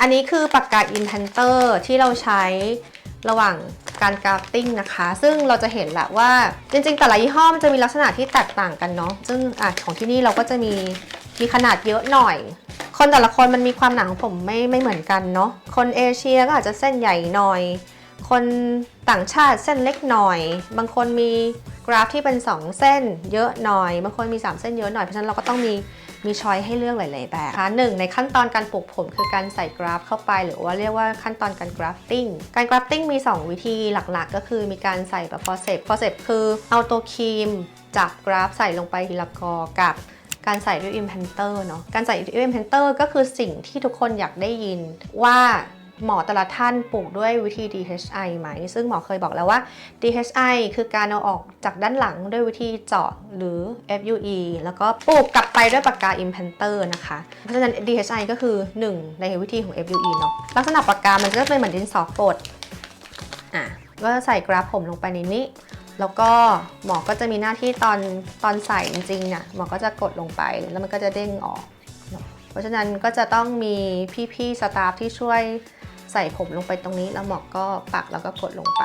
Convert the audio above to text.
อันนี้คือปากกาอินแพนเตอร์ที่เราใช้ระหว่างการกราฟติ้งนะคะ ซึ่งเราจะเห็นแหละว่าจริงๆ แต่ละยี่ห้อมันจะมีลักษณะที่แตกต่างกันเนาะซึ่งอของที่นี่เราก็จะมีมีขนาดเยอะหน่อย คนแต่ละคนมันมีความหนาของผมไม่ไม่เหมือนกันเนาะคนเอเชียก็อาจจะเส้นใหญ่หน่อย คนต่างชาติเส้นเล็กหน่อย บางคนมี กราฟที่เป็น 2 เส้นเยอะหน่อยบางคนมี 3 เส้นเยอะหน่อย เพราะฉะนั้นเราก็ต้องมีมีช้อยให้เลือกหลาย ๆ แบบนะคะหนึ่งในขั้นตอนการปลูกผมคือการใส่กราฟเข้าไป หรือว่าเรียกว่าขั้นตอนการกราฟติ้ง การกราฟติ้งมี 2 วิธีหลัก ๆ ก็คือมีการใส่แบบฟอเซปฟอเซปคือเอาตัวครีมจากกราฟใส่ลงไปทีละกอกับการใส่ด้วย implanter เนาะ การใส่ด้วย implanter ก็คือสิ่งที่ทุกคนอยากได้ยินว่า หมอแต่ละท่านปลูกด้วยวิธี DHI ไหม ซึ่งหมอเคยบอกแล้วว่า DHI คือการเอาออกจากด้านหลังด้วยวิธีเจาะหรือ FUE แล้วก็ปลูกกลับไปด้วยปากกา implanter นะคะ เพราะฉะนั้น DHI ก็คือ 1 ในวิธีของ FUE เนาะ ลักษณะปากกา มันจะเป็นเหมือนดินสอกด อะ ก็ใส่กราฟผมลงไปในนี้ แล้วก็หมอก็จะมีหน้าที่ตอนตอนใส่จริงๆเนี่ยหมอก็จะกดลงไปแล้วมันก็จะเด้งออก เพราะฉะนั้นก็จะต้องมีพี่ๆสตาฟที่ช่วย ใส่ผมลงไปตรงนี้แล้วหมอกก็ปักแล้วก็กดลงไป